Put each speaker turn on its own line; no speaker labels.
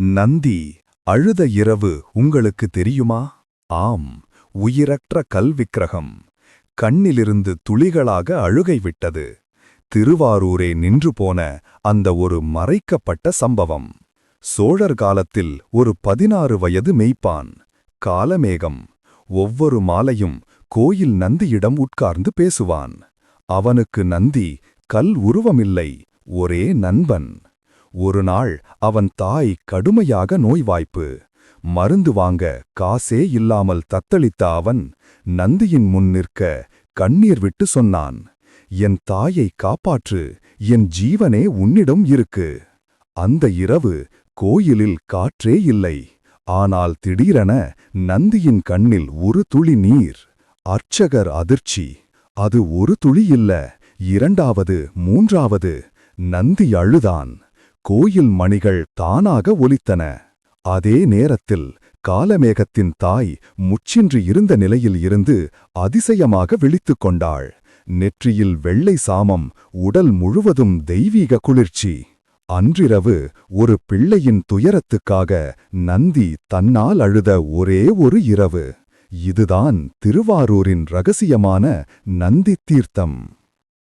நந்தி அழுத இரவு உங்களுக்கு தெரியுமா? ஆம் உயிரற்ற கல்விக்கிரகம். கண்ணிலிருந்து துளிகளாக அழுகை விட்டது. திருவாரூரே நின்று போன அந்த ஒரு மறைக்கப்பட்ட சம்பவம். சோழர் காலத்தில் ஒரு பதினாறு வயது மெய்ப்பான். காலமேகம். ஒவ்வொரு மாலையும் கோயில் நந்தியிடம் உட்கார்ந்து பேசுவான். அவனுக்கு நந்தி கல் உருவமில்லை ஒரே நண்பன். ஒரு நாள் அவன் தாய் கடுமையாக நோய்வாய்ப்பு. மருந்து வாங்க காசே இல்லாமல் தத்தளித்த அவன் நந்தியின் முன் நிற்க கண்ணீர் விட்டு சொன்னான் என் தாயை காப்பாற்று என் ஜீவனே உன்னிடம் இருக்கு. அந்த இரவு கோயிலில் காற்றே இல்லை ஆனால் திடீரென நந்தியின் கண்ணில் ஒரு துளி நீர். அர்ச்சகர் அதிர்ச்சி அது ஒரு துளி இல்ல இரண்டாவது மூன்றாவது நந்தி அழுதான். கோயில் மணிகள் தானாக ஒலித்தன. அதே நேரத்தில் காலமேகத்தின் தாய் முச்சின்றி இருந்த நிலையில் இருந்து அதிசயமாக விழித்துக் கொண்டாள். நெற்றியில் வெள்ளை சாமம் உடல் முழுவதும் தெய்வீக குளிர்ச்சி. அன்றிரவு ஒரு பிள்ளையின் துயரத்துக்காக நந்தி தன்னால் அழுத ஒரே ஒரு இரவு. இதுதான் திருவாரூரின் ரகசியமான நந்தி தீர்த்தம்.